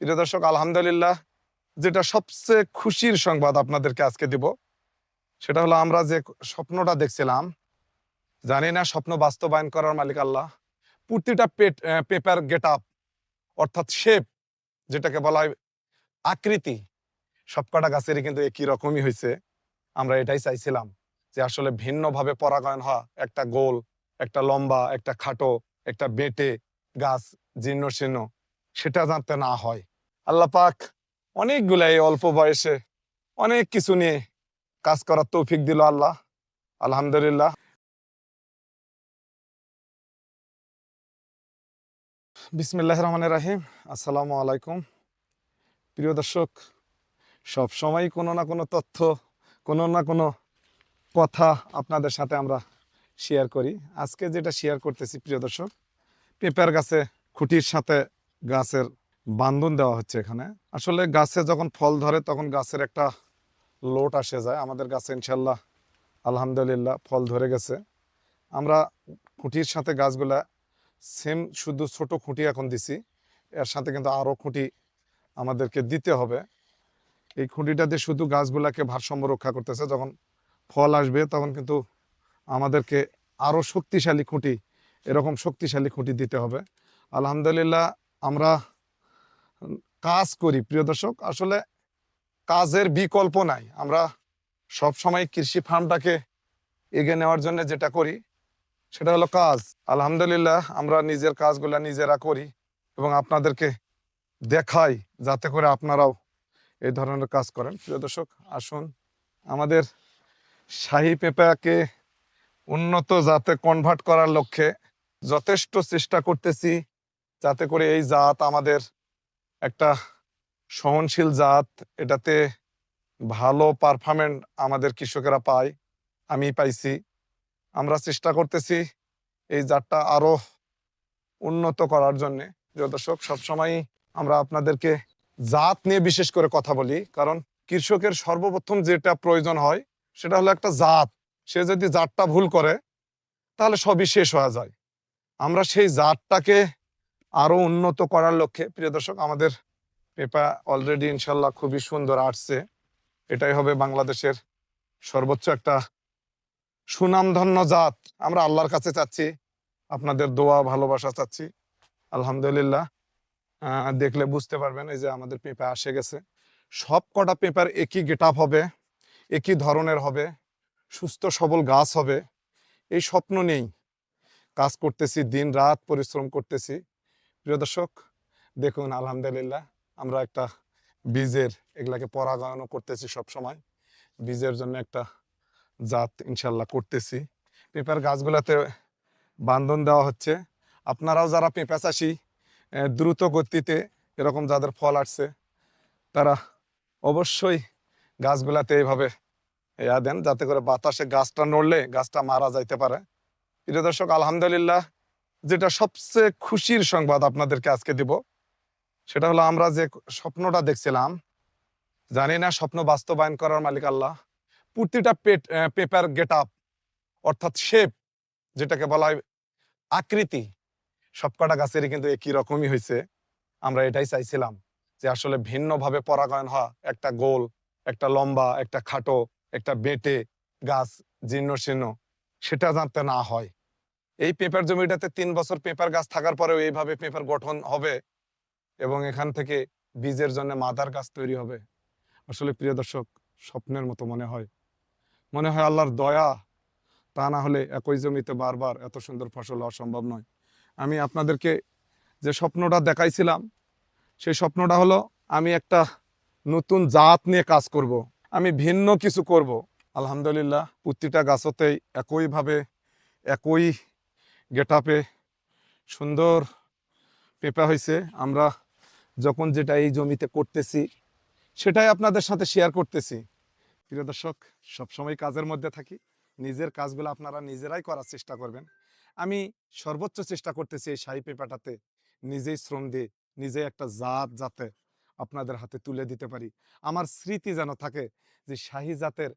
প্রিয় দর্শক, আলহামদুলিল্লাহ যেটা সবচেয়ে খুশির সংবাদ আপনাদেরকে আজকে দিব, সেটা হলো আমরা যে স্বপ্নটা দেখছিলাম, জানি না স্বপ্ন বাস্তবায়ন করার মালিক আল্লাহ, প্রতিটা পেপার গেট আপ, অর্থাৎ শেপ, যেটাকে বলা হয় আকৃতি, সবকটা গাছেরই কিন্তু একই রকমই হয়েছে। আমরা এটাই চাইছিলাম যে আসলে ভিন্নভাবে পরাগায়ন হওয়া, একটা গোল, একটা লম্বা, একটা খাটো, একটা বেটে গাছ, জীর্ণ শীর্ণ, সেটা যাতে না হয়। আল্লাহ পাক অনেকগুলা এই অল্প বয়সে অনেক কিছু নিয়ে কাজ করার তৌফিক দিল আল্লাহ। আলহামদুলিল্লাহ। বিসমিল্লাহ রহমান রাহিম। আসসালামু আলাইকুম। প্রিয় দর্শক সব সময় কোনো না কোনো তথ্য, কোনো না কোনো কথা আপনাদের সাথে আমরা শেয়ার করি। আজকে যেটা শেয়ার করতেছি, প্রিয় দর্শক, পেঁপের গাছে, খুঁটির সাথে গাছের বান্ধন দেওয়া হচ্ছে এখানে। আসলে গাছে যখন ফল ধরে তখন গাছের একটা লোট আসে যায়। আমাদের গাছে ইনশাল্লাহ, আলহামদুলিল্লাহ ফল ধরে গেছে। আমরা খুঁটির সাথে গাছগুলা সেম শুধু ছোট খুঁটি এখন দিছি। এর সাথে কিন্তু আরও খুঁটি আমাদেরকে দিতে হবে। এই খুঁটিটা দিয়ে শুধু গাছগুলাকে ভারসাম্য রক্ষা করতেছে। যখন ফল আসবে তখন কিন্তু আমাদেরকে আরও শক্তিশালী খুঁটি, এরকম শক্তিশালী খুঁটি দিতে হবে। আলহামদুলিল্লাহ আমরা কাজ করি, প্রিয় দর্শক। আসলে কাজের বিকল্প নাই। আমরা সব সময় কৃষি ফার্মটাকে এগিয়ে নেওয়ার জন্য যেটা করি, সেটা হলো কাজ। আলহামদুলিল্লাহ, আমরা নিজের কাজগুলো নিজেরা করি এবং আপনাদেরকে দেখাই, যাতে করে আপনারাও এই ধরনের কাজ করেন। প্রিয় দর্শক, আসুন আমাদের শাহী পেঁপাকে উন্নত জাতে কনভার্ট করার লক্ষ্যে যথেষ্ট চেষ্টা করতেছি, যাতে করে এই জাত আমাদের একটা সহনশীল জাত, এটাতে ভালো পারফরমেন্ট আমাদের কৃষকেরা পায়, আমি পাইছি। আমরা চেষ্টা করতেছি এই জাতটা আরও উন্নত করার জন্যে। প্রিয় দর্শক সবসময় আমরা আপনাদেরকে জাত নিয়ে বিশেষ করে কথা বলি, কারণ কৃষকের সর্বপ্রথম যেটা প্রয়োজন হয়, সেটা হলো একটা জাত। সে যদি জাতটা ভুল করে, তাহলে সবই শেষ হয়ে যায়। আমরা সেই জাতটাকে আরও উন্নত করার লক্ষ্যে। প্রিয় দর্শক, আমাদের পেপা অলরেডি ইনশাল্লাহ খুবই সুন্দর আসছে। এটাই হবে বাংলাদেশের সর্বোচ্চ একটা সুনামধন্য জাত। আমরা আল্লাহর কাছে চাচ্ছি, আপনাদের দোয়া, ভালোবাসা চাচ্ছি। আলহামদুলিল্লাহ দেখলে বুঝতে পারবেন এই যে আমাদের পেঁপা আসে গেছে। সব কটা পেঁপার একই গেট হবে, একই ধরনের হবে, সুস্থ সবল গাছ হবে। এই স্বপ্ন নেই। কাজ করতেছি দিন রাত পরিশ্রম করতেছি। প্রিয় দর্শক, দেখুন, আলহামদুলিল্লাহ আমরা একটা বীজের এগুলাকে পরাগায়নও করতেছি সব সময় বীজের জন্য একটা জাত ইনশাল্লাহ করতেছি। পেঁপার গাছগুলাতে বান্ধন দেওয়া হচ্ছে। আপনারাও যারা পেঁপা চাষি দ্রুত গতিতে এরকম যাদের ফল আসছে, তারা অবশ্যই গাছগুলাতে এইভাবে ইয়া দেন, যাতে করে বাতাসে গাছটা নড়লে গাছটা মারা যাইতে পারে। প্রিয় দর্শক, আলহামদুলিল্লাহ যেটা সবচেয়ে খুশির সংবাদ আপনাদেরকে আজকে দিব, সেটা হলো আমরা যে স্বপ্নটা দেখছিলাম, জানি না স্বপ্ন বাস্তবায়ন করার মালিক আল্লাহ, প্রতিটা পেট পেপার গেট আপ, অর্থাৎ শেপ, যেটাকে বলা হয় আকৃতি, সবকটা গাছেরই কিন্তু একই রকমই হয়েছে। আমরা এটাই চাইছিলাম যে আসলে ভিন্নভাবে পরাগায়ন হওয়া, একটা গোল, একটা লম্বা, একটা খাটো, একটা বেটে গাছ, জীর্ণ শীর্ণ, সেটা যাতে না হয়। এই পেপার জমিটাতে তিন বছর পেপার গাছ থাকার পরেও এইভাবে পেপার গঠন হবে এবং এখান থেকে বীজের জন্য মাদার গাছ তৈরি হবে আসলে প্রিয় দর্শক, স্বপ্নের মতো মনে হয় মনে হয় আল্লাহর দয়া, তা না হলে একই জমিতে বারবার এত সুন্দর ফসল হওয়া সম্ভব নয় আমি আপনাদেরকে যে স্বপ্নটা দেখাইছিলাম, সেই স্বপ্নটা হলো আমি একটা নতুন জাত নিয়ে কাজ করব। আমি ভিন্ন কিছু করব। আলহামদুলিল্লাহ, প্রতিটা গাছতেই একইভাবে একই গেটাপে সুন্দর পেঁপা হয়েছে। আমরা যখন যেটা এই জমিতে করতেছি, সেটাই আপনাদের সাথে শেয়ার করতেছি। প্রিয় দর্শক, সবসময় কাজের মধ্যে থাকি। নিজের কাজগুলো আপনারা নিজেরাই করার চেষ্টা করবেন। আমি সর্বোচ্চ চেষ্টা করতেছি এই শাহী পেঁপাটাতে নিজেই শ্রম দিয়ে নিজে একটা জাত যাতে আপনাদের হাতে তুলে দিতে পারি। আমার স্মৃতি যেন থাকে যে শাহী জাতের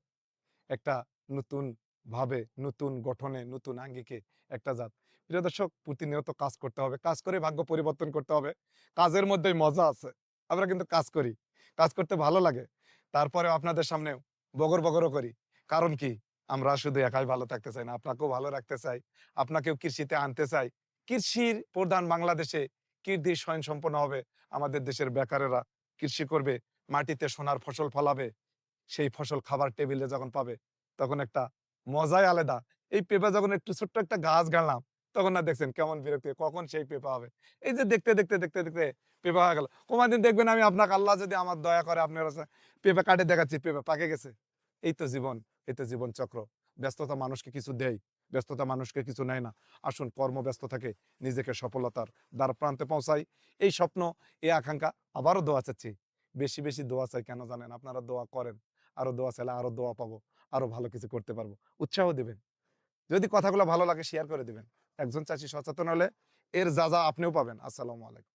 একটা নতুন ভাবে নতুন গঠনে, নতুন আঙ্গিকে একটা জাত। প্রিয় দর্শক, প্রতিনিয়ত কাজ করতে হবে। কাজ করে ভাগ্য পরিবর্তন করতে হবে। কাজের মধ্যেই মজা আছে। আমরা কিন্তু কাজ করি। কাজ করতে ভালো লাগে। তারপরে আপনাদের সামনে বগর বগরও করি। কারণ কি? আমরা শুধু একাই ভালো থাকতে চাই না। আপনাকেও ভালো রাখতে চাই। আপনাকেও কৃষিতে আনতে চাই। কৃষির প্রধান বাংলাদেশে কৃষি স্বয়ং সম্পন্ন হবে। আমাদের দেশের বেকারেরা কৃষি করবে, মাটিতে সোনার ফসল ফলাবে, সেই ফসল খাবার টেবিলে যখন পাবে, তখন একটা মজাই আলাদা। এই পেঁপা যখন একটু ছোট্ট একটা গাছ গাড়লাম, তখন না দেখছেন কেমন বিরক্তি, কখন সেই পেঁপা হবে। এই যে দেখতে দেখতে দেখতে দেখতে পেঁপা হয়ে গেল। কোনোদিন দেখবেন আমি আপনাকে আল্লাহ যদি আমার দয়া করে আপনার পেঁপা কাটে দেখাচ্ছি পেঁপা পাকে গেছে। এই তো জীবন, এই তো জীবন চক্র। ব্যস্ততা মানুষকে কিছু দেয়, ব্যস্ততা মানুষকে কিছু নেয় না। আসুন কর্মব্যস্ত থাকে নিজেকে সফলতার দ্বার প্রান্তে পৌঁছাই। এই স্বপ্ন, এই আকাঙ্ক্ষা আবারও দোয়া চাচ্ছি। বেশি বেশি দোয়া চাই, কেন জানেন? আপনারা দোয়া করেন। আরও দোয়া চাইলে আরও দোয়া পাবো। আরও ভালো কিছু করতে পারব। উৎসাহ দিবেন। যদি কথাগুলো ভালো লাগে শেয়ার করে দিবেন। একজন চাষি সচেতন হলে এর যা যা আপনিও পাবেন। আসসালামু আলাইকুম।